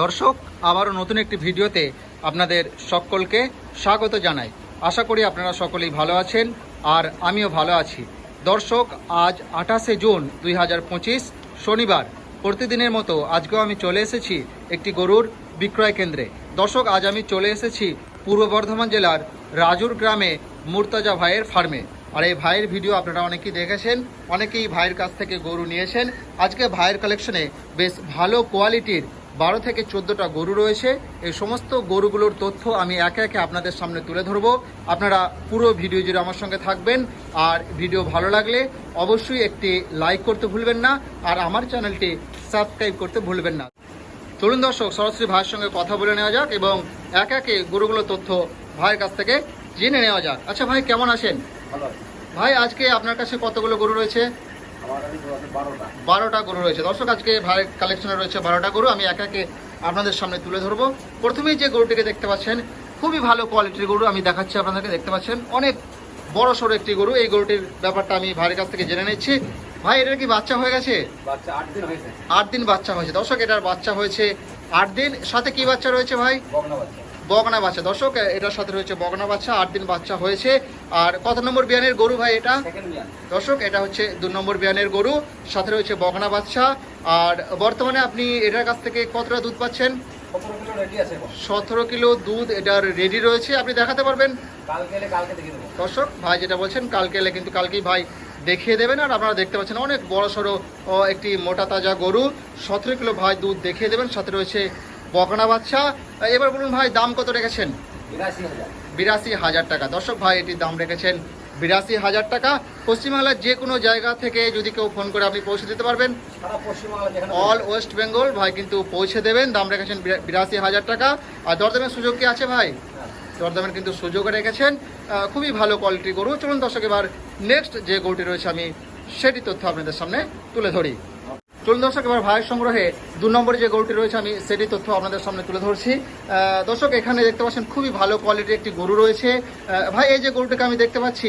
দর্শক, আবারও নতুন একটি ভিডিওতে আপনাদের সকলকে স্বাগত জানাই। আশা করি আপনারা সকলেই ভালো আছেন, আর আমিও ভালো আছি। দর্শক, আজ আঠাশে জুন দুই হাজার পঁচিশ, শনিবার। প্রতিদিনের মতো আজকেও আমি চলে এসেছি একটি গরুর বিক্রয় কেন্দ্রে। দর্শক, আজ আমি চলে এসেছি পূর্ব বর্ধমান জেলার রাজুর গ্রামে মুর্তাজা ভাইয়ের ফার্মে। আর এই ভাইয়ের ভিডিও আপনারা অনেকেই দেখেছেন, অনেকেই ভাইয়ের কাছ থেকে গরু নিয়েছেন। আজকে ভাইয়ের কালেকশনে বেশ ভালো কোয়ালিটির বারো থেকে চোদ্দোটা গরু রয়েছে। এই সমস্ত গরুগুলোর তথ্য আমি একে একে আপনাদের সামনে তুলে ধরবো। আপনারা পুরো ভিডিও জুড়ে আমার সঙ্গে থাকবেন। আর ভিডিও ভালো লাগলে অবশ্যই একটি লাইক করতে ভুলবেন না আর আমার চ্যানেলটি সাবস্ক্রাইব করতে ভুলবেন না। চলুন দর্শক সরাসরি ভাইয়ের সঙ্গে কথা বলে নেওয়া যাক এবং এক একে গরুগুলোর তথ্য ভাইয়ের কাছ থেকে জেনে নেওয়া যাক। আচ্ছা ভাই কেমন আছেন? ভাই আজকে আপনার কাছে কতগুলো গরু রয়েছে? বারোটা গরু রয়েছে। দর্শক আজকে ভাই কালেকশনে রয়েছে বারোটা গরু। আমি একে একে আপনাদের সামনে তুলে ধরবো। প্রথমেই যে গরুটিকে দেখতে পাচ্ছেন খুবই ভালো কোয়ালিটির গরু আমি দেখাচ্ছি আপনাদেরকে। দেখতে পাচ্ছেন অনেক বড় সড়ো একটি গরু। এই গরুটির ব্যাপারটা আমি ভাইয়ের কাছ থেকে জেনে নিচ্ছি। ভাই এটার কি বাচ্চা হয়ে গেছে? আট দিন বাচ্চা হয়েছে। দর্শক এটার বাচ্চা হয়েছে আট দিন। সাথে কি বাচ্চা রয়েছে ভাই? বাচ্চা। বগনা বাচ্চা। দর্শক এটার সাথে রয়েছে বগনা বাচ্চা আট দিন বাচ্চা হয়েছে। আর কত নম্বর বিয়ানের গরু ভাই এটা? দর্শক এটা হচ্ছে দু নম্বর বিয়ানের গরু সাথে রয়েছে বগনা বাচ্চা। আর বর্তমানে আপনি এটার কাছ থেকে কতটা দুধ পাচ্ছেন? সতেরো কিলো দুধ এটার রেডি রয়েছে। আপনি দেখাতে পারবেন? দর্শক ভাই যেটা বলছেন কালকে এলে কিন্তু কালকেই ভাই দেখিয়ে দেবেন। আর আপনারা দেখতে পাচ্ছেন অনেক বড় সড়ো একটি মোটা তাজা গরু। সতেরো কিলো ভাই দুধ দেখিয়ে দেবেন। সাথে রয়েছে বগনা বাচ্চা। এবার বলুন ভাই দাম কত রেখেছেন? বিরাশি হাজার। টাকা। দর্শক ভাই এটির দাম রেখেছেন বিরাশি হাজার টাকা। পশ্চিমবাংলার যে কোনো জায়গা থেকে যদি কেউ ফোন করে আপনি পৌঁছে দিতে পারবেন। অল ওয়েস্ট বেঙ্গল ভাই কিন্তু পৌঁছে দেবেন। দাম রেখেছেন বিরা- বিরাশি হাজার টাকা। আর দরদামের সুযোগ কি আছে ভাই? হ্যাঁ। দরদামের কিন্তু সুযোগ রেখেছেন। খুবই ভালো কোয়ালিটির গরু। চলুন দর্শক এবার নেক্সট যে গরুটি রয়েছে আমি সেটি তথ্য আপনাদের সামনে তুলে ধরি। চলুন দর্শক এবার ভাইয়ের সংগ্রহে দু নম্বরে যে গরুটি রয়েছে আমি সেটি তথ্য আপনাদের সামনে তুলে ধরছি। দর্শক এখানে দেখতে পাচ্ছেন খুবই ভালো কোয়ালিটির একটি গরু রয়েছে। ভাই এই যে গরুটাকে আমি দেখতে পাচ্ছি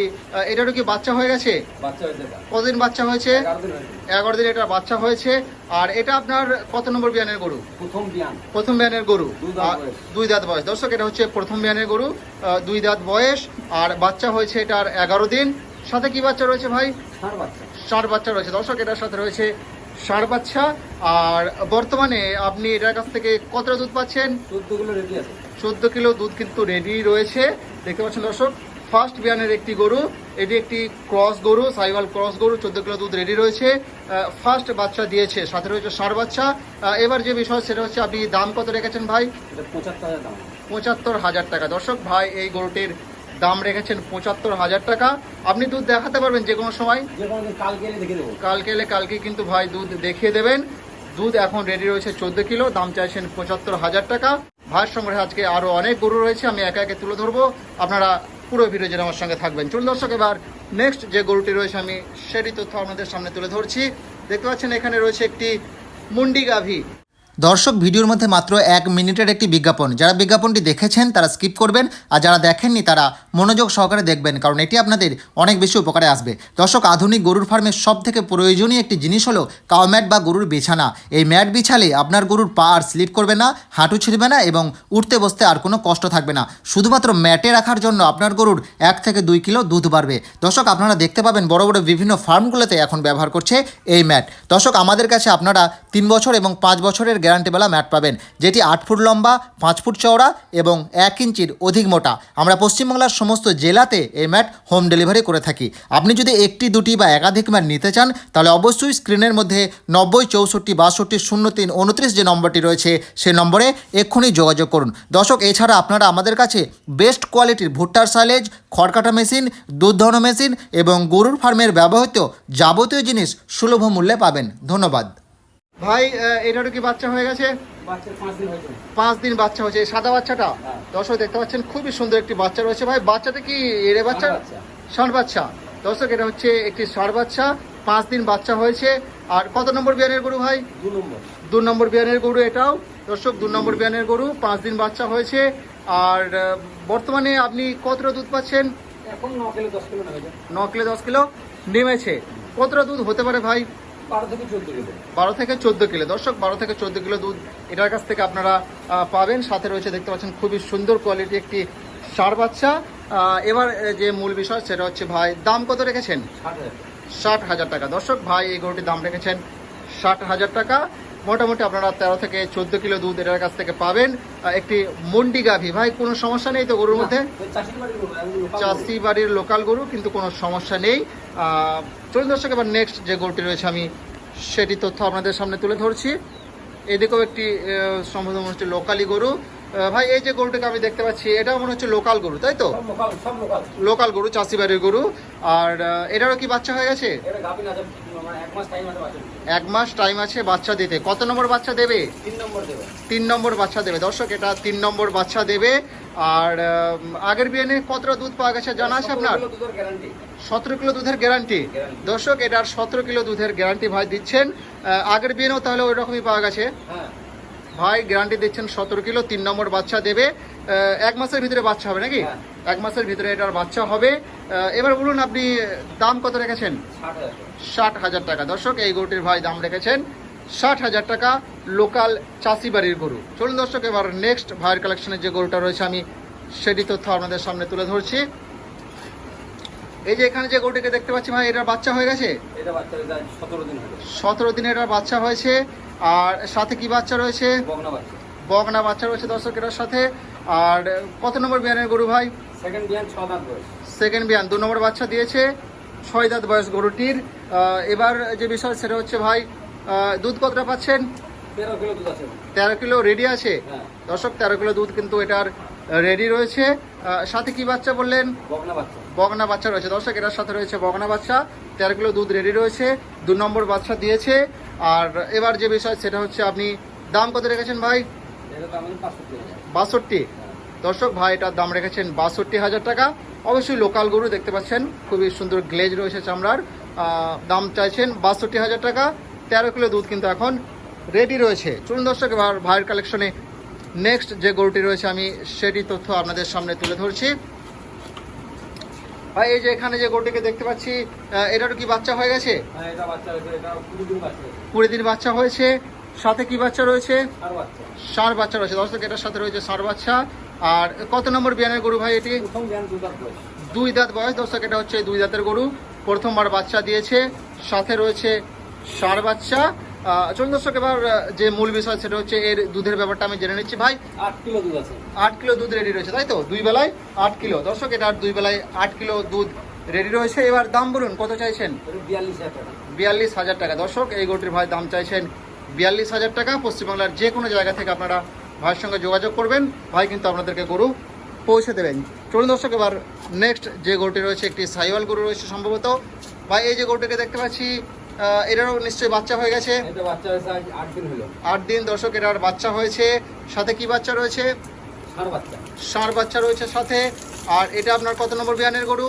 এটারও কি বাচ্চা হয়ে গেছে। কতদিন বাচ্চা হয়েছে? এগারো দিন এটা বাচ্চা হয়েছে। আর এটা আপনার কত নম্বর বিয়ানের গরু? প্রথম বিয়ান। প্রথম বিয়ানের গরু। দুই দাঁত বয়স। দুই দাঁত বয়স। দর্শক এটা হচ্ছে প্রথম বিয়ানের গরু দুই দাঁত বয়স। আর বাচ্চা হয়েছে এটার এগারো দিন। সাথে কি বাচ্চা রয়েছে ভাই? ষাট বাচ্চা রয়েছে। দর্শক এটার সাথে রয়েছে ষাঁড় বাচ্চা। আর বর্তমানে আপনি এটার কাছ থেকে কতটা দুধ পাচ্ছেন? চোদ্দ কিলো রেডি আছে। চোদ্দ কিলো দুধ কিন্তু রেডি রয়েছে। দেখতে পাচ্ছেন দর্শক ফার্স্ট বিয়ানের একটি গরু এটি একটি ক্রস গরু সাইওয়াল ক্রস গরু চোদ্দ কিলো দুধ রেডি রয়েছে। ফার্স্ট বাচ্চা দিয়েছে সাথে রয়েছে ষাঁড় বাচ্চা। এবার যে বিষয় সেটা হচ্ছে আপনি দাম কত রেখেছেন ভাই? পঁচাত্তর হাজার পঁচাত্তর হাজার টাকা। দর্শক ভাই এই গরুটির দাম রেখেছেন পঁচাত্তর হাজার টাকা। আপনি দুধ দেখাতে পারবেন যে কোনো সময়। কালকে এলে দেখে দেবো। কালকে এলে কালকে কিন্তু ভাই দুধ দেখিয়ে দেবেন। দুধ এখন রেডি রয়েছে চোদ্দ কিলো দাম চাইছেন পঁচাত্তর হাজার টাকা। ভাইয়ের সংগ্রহে আজকে আরও অনেক গরু রয়েছে আমি একা একে তুলে ধরবো। আপনারা পুরো ভিডিও যেন আমার সঙ্গে থাকবেন। চলুন দর্শক এবার নেক্সট যে গরুটি রয়েছে আমি সেটি তথ্য আপনাদের সামনে তুলে ধরছি। দেখতে পাচ্ছেন এখানে রয়েছে একটি মুন্ডি গাভী। দর্শক ভিডিওর মধ্যে মাত্র এক মিনিটের একটি বিজ্ঞাপন। যারা বিজ্ঞাপনটি দেখেছেন, তারা স্কিপ করবেন, আর যারা দেখেননি, তারা মনোযোগ সহকারে দেখবেন, কারণ এটি আপনাদের অনেক বেশি উপকারে আসবে। দর্শক, আধুনিক গরুর ফার্মের সব থেকে প্রয়োজনীয় একটি জিনিস হলো কাউ ম্যাট বা গরুর বিছানা। এই ম্যাট বিছালে আপনার গরুর পা আর স্লিপ করবে না, হাঁটু ছিঁড়বে না এবং উঠতে বসতে আর কোনো কষ্ট থাকবে না। শুধুমাত্র ম্যাটে রাখার জন্য আপনার গরুর এক থেকে দুই কিলো দুধ বাড়বে। দর্শক, আপনারা দেখতে পাবেন বড় বড় বিভিন্ন ফার্মগুলোতে এখন ব্যবহার করছে এই ম্যাট। দর্শক, আমাদের কাছে আপনারা তিন বছর এবং পাঁচ বছরের গ্যারান্টিওয়ালা ম্যাট পাবেন, যেটি আট ফুট লম্বা, পাঁচ ফুট চওড়া এবং এক ইঞ্চির অধিক মোটা। আমরা পশ্চিমবাংলার সমস্ত জেলাতে এই ম্যাট হোম ডেলিভারি করে থাকি। আপনি যদি একটি, দুটি বা একাধিক ম্যাট নিতে চান, তাহলে অবশ্যই স্ক্রিনের মধ্যে নব্বই, চৌষট্টি, বাষট্টি, শূন্য তিন, উনত্রিশ যে নম্বরটি রয়েছে, সে নম্বরে এক্ষুনি যোগাযোগ করুন। দর্শক, এছাড়া আপনারা আমাদের কাছে বেস্ট কোয়ালিটির ভুট্টার সাইলেজ, খড়কাটা মেশিন, দুধ মেশিন এবং গরুর ফার্মের ব্যবহৃত যাবতীয় জিনিস সুলভ মূল্যে পাবেন। ধন্যবাদ। ভাই এটারও কি বাচ্চা হয়ে গেছে? পাঁচ দিন বাচ্চা হয়েছে। সাদা বাচ্চাটা? হ্যাঁ। দর্শক দেখতে পাচ্ছেন খুবই সুন্দর একটি বাচ্চা রয়েছে। ভাই বাচ্চাটা কি এড়ে বাচ্চা? ষাঁড় বাচ্চা। দর্শক এটা হচ্ছে একটি ষাঁড় বাচ্চা। পাঁচ দিন বাচ্চা হয়েছে। আর কত নম্বর বিয়ানের গরু ভাই? দু নম্বর। বিয়ানের গরু এটাও। দর্শক দু নম্বর বিয়ানের গরু পাঁচ দিন বাচ্চা হয়েছে। আর বর্তমানে আপনি কতটা দুধ পাচ্ছেন? ন কিলো দশ কিলো। নেমেছে। কতটা দুধ হতে পারে ভাই? বারো থেকে চোদ্দ কিলো। দর্শক বারো থেকে চোদ্দ কিলো দুধ এটার কাছ থেকে আপনারা পাবেন। সাথে রয়েছে দেখতে পাচ্ছেন খুবই সুন্দর কোয়ালিটি একটি সার বাচ্চা। এবার যে মূল বিষয় সেটা হচ্ছে ভাই দাম কত রেখেছেন? ষাট হাজার টাকা। দর্শক ভাই এই গরুটির দাম রেখেছেন ষাট হাজার টাকা। মোটামুটি আপনারা তেরো থেকে চোদ্দ কিলো দুধ এটার কাছ থেকে পাবেন। একটি মন্ডি গাভী। ভাই কোনো সমস্যা নেই তো গরুর মধ্যে। চাষি বাড়ির লোকাল গরু কিন্তু কোনো সমস্যা নেই। আহ, চলুন দর্শক এবার নেক্সট যে গরুটি রয়েছে আমি সেটি তথ্য আপনাদের সামনে তুলে ধরছি। এদিকেও একটি সম্ভবত মনে হচ্ছে লোকালি গরু। ভাই এই যে গরুটাকে আমি দেখতে পাচ্ছি এটাও মনে হচ্ছে লোকাল গরু তাই তো? লোকাল গরু চাষি বাড়ির গরু। আর এটারও কি বাচ্চা হয়ে গেছে? এক মাস টাইম আছে বাচ্চা দিতে। কত নম্বর বাচ্চা দেবে। তিন নম্বর বাচ্চা দেবে। দর্শক এটা তিন নম্বর বাচ্চা দেবে। আর আগের বিয়ানে কতটা দুধ পাওয়া গেছে জানা আছে আপনার? সতেরো কিলো দুধের গ্যারান্টি। দর্শক এটার সতেরো কিলো দুধের গ্যারান্টি ভাই দিচ্ছেন। আগের বিয়েও তাহলে ওই রকমই পাওয়া গেছে। হ্যাঁ। ভাই গ্যারান্টি দিচ্ছেন সতেরো কিলো তিন নম্বর বাচ্চা দেবে। এক মাসের ভিতরে বাচ্চা হবে নাকি? হ্যাঁ। এক মাসের ভিতরে এটার বাচ্চা হবে। এবার বলুন আপনি দাম কত রেখেছেন? ষাট হাজার ষাট হাজার টাকা। দর্শক এই গরুটির ভাই দাম রেখেছেন ষাট হাজার টাকা লোকাল চাষি বাড়ির গরু। চলুন দর্শক এবার নেক্সট ভাইয়ের কালেকশনের যে গরুটা রয়েছে আমি সেটি তথ্য আপনাদের সামনে তুলে ধরছি। এই যে এখানে যে গরুটিকে দেখতে পাচ্ছি ভাই এটার বাচ্চা হয়ে গেছে? সতেরো দিন এটার বাচ্চা হয়েছে। আর সাথে কি বাচ্চা রয়েছে? বগনা বাচ্চা। রয়েছে দর্শক এটার সাথে। আর কত নম্বর বিয়ানের গরু ভাই? সেকেন্ড বিয়ান ছ দাঁত সেকেন্ড বিয়ান দু নম্বর বাচ্চা দিয়েছে। ছয় দাঁত বয়স গরুটির। এবার যে বিষয় সেটা হচ্ছে ভাই দুধ কতটা পাচ্ছেন? তেরো কিলো রেডি আছে। হ্যাঁ। দর্শক তেরো কিলো দুধ কিন্তু এটার রেডি রয়েছে। সাথে কি বাচ্চা বললেন? বগনা বাচ্চা। রয়েছে। দর্শক এটার সাথে রয়েছে বগনা বাচ্চা। তেরো কিলো দুধ রেডি রয়েছে। দু নম্বর বাচ্চা দিয়েছে। আর এবার যে বিষয় সেটা হচ্ছে আপনি দাম কত রেখেছেন ভাই? বাষট্টি দর্শক ভাই এটার দাম রেখেছেন বাষট্টি হাজার টাকা। অবশ্যই লোকাল গরু দেখতে পাচ্ছেন। খুবই সুন্দর গ্লেজ রয়েছে চামড়ার। দাম চাইছেন বাষট্টি হাজার টাকা। তেরো কিলো দুধ কিন্তু এখন রেডি রয়েছে। চলুন দর্শক এবার ভাইয়ের কালেকশনে নেক্সট যে গরুটি রয়েছে আমি সেটি তথ্য আপনাদের সামনে তুলে ধরছি। ভাই এই যে এখানে যে গরুটিকে দেখতে পাচ্ছি এটারও কি বাচ্চা হয়ে গেছে? হ্যাঁ কুড়ি দিন বাচ্চা হয়েছে। সাথে কি বাচ্চা রয়েছে? ষাঁড় বাচ্চা। রয়েছে। দর্শক এটার সাথে রয়েছে ষাঁড় বাচ্চা। আর কত নম্বর বিয়ানের গরু ভাই এটি? প্রথম দাঁত বয়স। দুই দাঁত বয়স। দর্শক এটা হচ্ছে দুই দাঁতের গরু। প্রথমবার বাচ্চা দিয়েছে। সাথে রয়েছে ষাঁড় বাচ্চা। চলুন দর্শক এবার যে মূল বিষয় সেটা হচ্ছে এর দুধের ব্যাপারটা আমি জেনে নিচ্ছি। ভাই আট কিলো দুধ আছে। আট কিলো দুধ রেডি রয়েছে তাই তো? দুই বেলায় আট কিলো। দর্শক এটা দুই বেলায় আট কিলো দুধ রেডি রয়েছে। এবার দাম বলুন কত চাইছেন? বিয়াল্লিশ হাজার টাকা। দর্শক এই গরুটির ভাই দাম চাইছেন বিয়াল্লিশ হাজার টাকা। পশ্চিমবাংলার যে কোনো জায়গা থেকে আপনারা ভাইয়ের সঙ্গে যোগাযোগ করবেন। ভাই কিন্তু আপনাদেরকে গরু পৌঁছে দেবেন। চলুন দর্শক এবার নেক্সট যে গরুটি রয়েছে একটি সাইওয়াল গরু রয়েছে সম্ভবত। ভাই এই যে গরুটিকে দেখতে পাচ্ছি এটারও নিশ্চয়ই বাচ্চা হয়ে গেছে। আট দিন দর্শক এটার বাচ্চা হয়েছে। সাথে কি বাচ্চা রয়েছে? ষাঁড় বাচ্চা। রয়েছে সাথে। আর এটা আপনার কত নম্বর বিয়ানের গরু?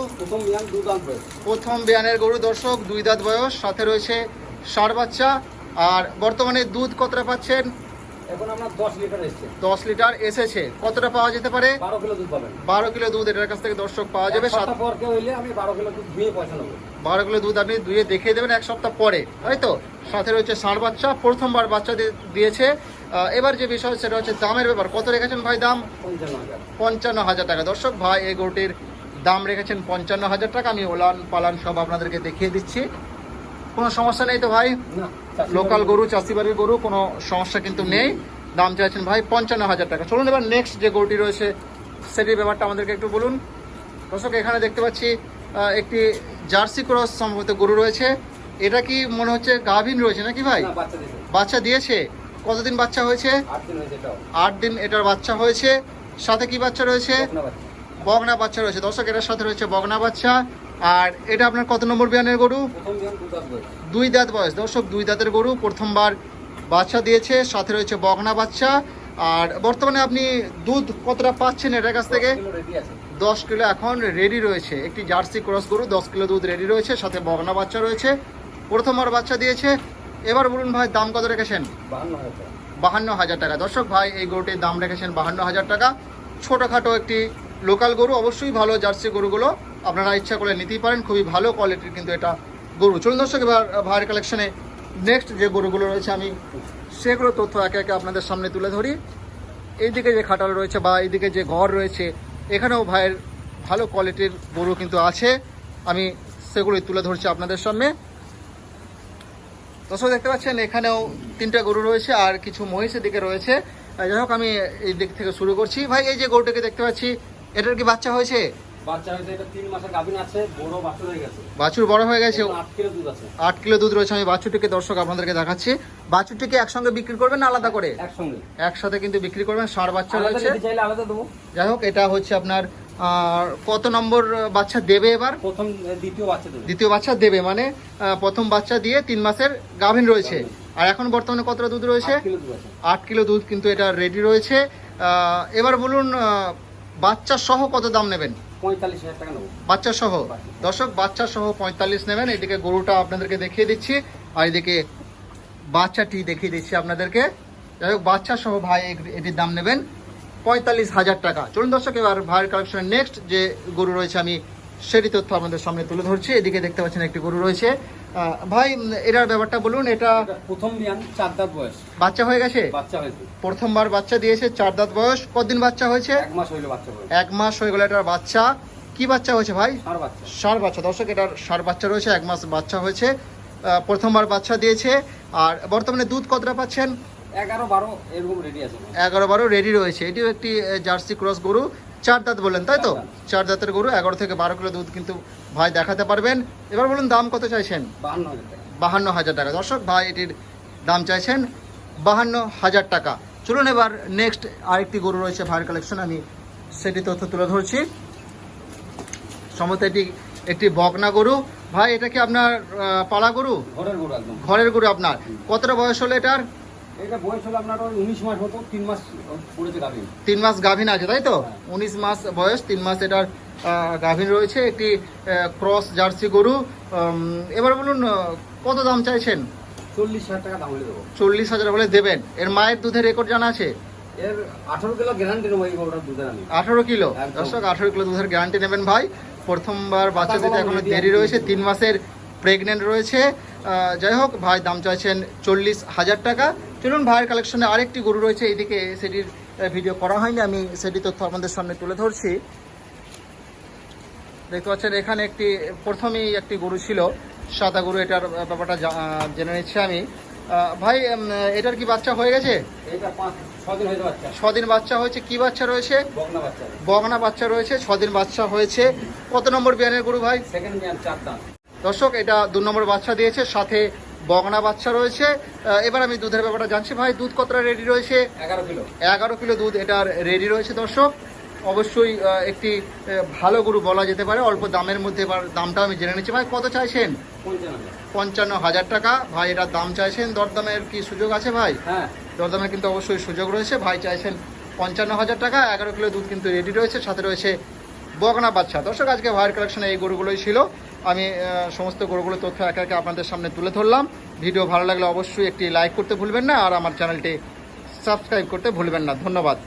প্রথম বিয়ানের গরু দর্শক দুই দাঁত বয়স। সাথে রয়েছে ষাঁড় বাচ্চা। আর বর্তমানে দুধ কতটা পাচ্ছেন? এখন দশ লিটার এসছে। লিটার এসেছে। কতটা পাওয়া যেতে পারে? বারো কিলো দুধ পাবেন। বারো কিলো দুধ এটার কাছ থেকে দর্শক পাওয়া যাবে। সাত পর হইলে আমি কিলো দুধ ধুয়ে পয়সা নেব। বারো কিলো দুধ আপনি দুয়ে দেখিয়ে দেবেন এক সপ্তাহ পরে। তাই তো? সাথে রয়েছে ষাঁড় বাচ্চা প্রথমবার বাচ্চা দিয়েছে। এবার যে বিষয় সেটা হচ্ছে দামের ব্যাপার। কত রেখেছেন ভাই দাম? পঞ্চান্ন হাজার টাকা। দর্শক ভাই এই গরুটির দাম রেখেছেন পঞ্চান্ন হাজার টাকা। আমি ওলান পালান সব আপনাদেরকে দেখিয়ে দিচ্ছি। কোনো সমস্যা নেই তো ভাই? লোকাল গরু চাষি বাড়ির গরু কোনো সমস্যা কিন্তু নেই। দাম চাইছেন ভাই পঞ্চান্ন হাজার টাকা। চলুন এবার নেক্সট যে গরুটি রয়েছে সেটির ব্যাপারটা আমাদেরকে একটু বলুন। দর্শক এখানে দেখতে পাচ্ছি একটি জার্সি ক্রস সম্ভবত গরু রয়েছে। এটা কি মনে হচ্ছে গাভিন রয়েছে নাকি ভাই? বাচ্চা দিয়েছে। কতদিন বাচ্চা হয়েছে? আট দিন এটার বাচ্চা হয়েছে। সাথে কি বাচ্চা রয়েছে? বগনা বাচ্চা। রয়েছে। দর্শক এটার সাথে রয়েছে বগনা বাচ্চা। আর এটা আপনার কত নম্বর বিয়ানের গরু? দুই দাঁত বয়স। দর্শক দুই দাঁতের গরু। প্রথমবার বাচ্চা দিয়েছে সাথে রয়েছে বগনা বাচ্চা। আর বর্তমানে আপনি দুধ কতটা পাচ্ছেন এটার কাছ থেকে? দশ কিলো এখন রেডি রয়েছে। একটি জার্সি ক্রস গরু দশ কিলো দুধ রেডি রয়েছে সাথে বগনা বাচ্চা রয়েছে। প্রথমবার বাচ্চা দিয়েছে। এবার বলুন ভাই দাম কত রেখেছেন? বাহান্ন হাজার টাকা। দর্শক ভাই এই গরুটির দাম রেখেছেন বাহান্ন হাজার টাকা। ছোটোখাটো একটি লোকাল গরু। অবশ্যই ভালো জার্সি গরুগুলো। আপনারা ইচ্ছা করে নিতেই পারেন, খুবই ভালো কোয়ালিটির কিন্তু এটা গরু। চলুন দর্শক, এবার ভাইয়ের কালেকশনে নেক্সট যে গরুগুলো রয়েছে, আমি সেগুলো তথ্য একে একে আপনাদের সামনে তুলে ধরি। এইদিকে যে খাটাল রয়েছে বা এইদিকে যে ঘর রয়েছে, এখানেও ভাইয়ের ভালো কোয়ালিটির গরু কিন্তু আছে। আমি সেগুলোই তুলে ধরছি আপনাদের সামনে। দর্শক, দেখতে পাচ্ছেন, এখানেও তিনটা গরু রয়েছে আর কিছু মহিষের দিকে রয়েছে। যাই হোক, আমি এই দিক থেকে শুরু করছি। ভাই, এই যে গরুটাকে দেখতে পাচ্ছি, এটার কি বাচ্চা হয়েছে? বাচ্চা হয়েছে এটা তিন মাসের গাভিন আছে বড় বাছুর হয়ে গেছে। বাছুর বড় হয়ে গেছে? আট কিলো দুধ আছে। আট কিলো দুধ রয়েছে আমি বাছুরটিকে দর্শক আপনাদেরকে দেখাচ্ছি। বাছুরটিকে একসঙ্গে বিক্রি করবেন না আলাদা করে? একসঙ্গে। একসাথে কিন্তু বিক্রি করবেন ষাঁড় বাচ্চা রয়েছে। চাইলে আলাদা দেবো। যাই হোক এটা হচ্ছে আপনার কত নম্বর বাচ্চা দেবে এবার? প্রথম দ্বিতীয় বাচ্চা দেবো। দ্বিতীয় বাচ্চা দেবে মানে প্রথম বাচ্চা দিয়ে তিন মাসের গাভিন রয়েছে। আর এখন বর্তমানে কতটা দুধ রয়েছে? আট কিলো দুধ কিন্তু এটা রেডি রয়েছে। এবার বলুন বাচ্চা সহ কত দাম নেবেন? পঁয়তাল্লিশ হাজার টাকা নেব। বাচ্চা সহ? দর্শক, বাচ্চা সহ পঁয়তাল্লিশ নেবেন। এদিকে গরুটা আপনাদেরকে দেখিয়ে দিচ্ছি আর এদিকে বাচ্চাটি দেখিয়ে দিচ্ছি আপনাদেরকে। যাই হোক, বাচ্চা সহ ভাই এটির দাম নেবেন পঁয়তাল্লিশ হাজার টাকা। চলুন দর্শক, এবার ভাইয়ের কালেকশনের নেক্সট যে গরু রয়েছে আমি সেটি তথ্য আমাদের সামনে তুলে ধরছি। এদিকে দেখতে পাচ্ছেন একটি গরু রয়েছে। ভাই এটার ব্যাপারটা বলুন এটা প্রথম বিয়ান চার দাঁত বয়স। বাচ্চা হয়ে গেছে? বাচ্চা হয়েছে। প্রথমবার বাচ্চা দিয়েছে চার দাঁত বয়স। কতদিন বাচ্চা হয়েছে? এক মাস হইল বাচ্চা এক মাস হয়ে গেল এটার বাচ্চা। কি বাচ্চা হয়েছে ভাই? আর বাচ্চা। দর্শক এটার ষাঁড় বাচ্চা রয়েছে এক মাস বাচ্চা হয়েছে। প্রথমবার বাচ্চা দিয়েছে। আর বর্তমানে দুধ কতটা পাচ্ছেন? এগারো বারো এরকম রেডি আছে। এগারো বারো রেডি রয়েছে। এটিও একটি জার্সি ক্রস গরু। চার দাঁত বললেন তাই তো? চার দাঁতের গরু এগারো থেকে বারো কিলো দুধ কিন্তু ভাই দেখাতে পারবেন। এবার বলুন দাম কত চাইছেন? বাহান্ন হাজার টাকা। দর্শক ভাই এটির দাম চাইছেন বাহান্ন হাজার টাকা। চলুন এবার নেক্সট আরেকটি গরু রয়েছে ভাইয়ের কালেকশন আমি সেটি তথ্য তুলে ধরছি। সম্ভবত এটি একটি বকনা গরু। ভাই এটা কি আপনার পালা গরু? ঘরের গরু আপনার। কতটা বয়স হলো এটার? এটা বয়স হলো আপনার উনিশ মাস মতো তিন মাস পড়েছে গাভিন তিন মাস গাভিন আছে তাই তো। উনিশ মাস বয়স তিন মাস এটার গাভিন রয়েছে একটি ক্রস জার্সি গরু। এবার বলুন কত দাম চাইছেন? চল্লিশ হাজার টাকা দাম হলে দেবো। চল্লিশ হাজার হলে দেবেন। এর মায়ের দুধের রেকর্ড জানা আছে? এর আঠারো কিলো গ্যারান্টি নেব এই গরুটার দুধের আমি। আঠারো কিলো? দর্শক আঠারো কিলো দুধের গ্যারান্টি নেবেন ভাই। প্রথমবার বাচ্চা দিতে এখনও দেরি রয়েছে তিন মাসের প্রেগনেন্ট রয়েছে। যাই হোক ভাই দাম চাইছেন চল্লিশ হাজার টাকা। চলুন ভাইয়ের কালেকশনে আরেকটি গরু রয়েছে এইদিকে সেটির ভিডিও করা হয়নি আমি সেটি তথ্য আপনাদের সামনে তুলে ধরছি। দেখতে পাচ্ছেন এখানে একটি প্রথমেই একটি গরু ছিল সাদা গরু এটার ব্যাপারটা জেনে নিচ্ছি আমি। ভাই এটার কি বাচ্চা হয়ে গেছে? ছদিন বাচ্চা। হয়েছে কি বাচ্চা রয়েছে? বগনা বাচ্চা। রয়েছে ছদিন বাচ্চা হয়েছে। কত নম্বর বিয়ানের গরু ভাই? দর্শক এটা দু নম্বর বাচ্চা দিয়েছে সাথে বগনা বাচ্চা রয়েছে। এবার আমি দুধের ব্যাপারটা জানছি। ভাই দুধ কতটা রেডি রয়েছে? এগারো কিলো। এগারো কিলো দুধ এটার রেডি রয়েছে দর্শক। অবশ্যই একটি ভালো গরু বলা যেতে পারে। অল্প দামের মধ্যে এবার দামটা আমি জেনে নিচ্ছি। ভাই কত চাইছেন? পঞ্চান্ন। হাজার টাকা। ভাই এটার দাম চাইছেন। দরদামের কি সুযোগ আছে ভাই? হ্যাঁ। দরদামের কিন্তু অবশ্যই সুযোগ রয়েছে। ভাই চাইছেন পঞ্চান্ন হাজার টাকা। এগারো কিলো দুধ কিন্তু রেডি রয়েছে। সাথে রয়েছে বগনা বাচ্চা। দর্শক আজকে ভাইয়ের কালেকশনে এই গরুগুলোই ছিল। আমি সমস্ত গরুগুলো তথ্য একে একে আপনাদের সামনে তুলে ধরলাম। ভিডিও ভালো লাগলে অবশ্যই একটি লাইক করতে ভুলবেন না, আর আমার চ্যানেলটি সাবস্ক্রাইব করতে ভুলবেন না। ধন্যবাদ।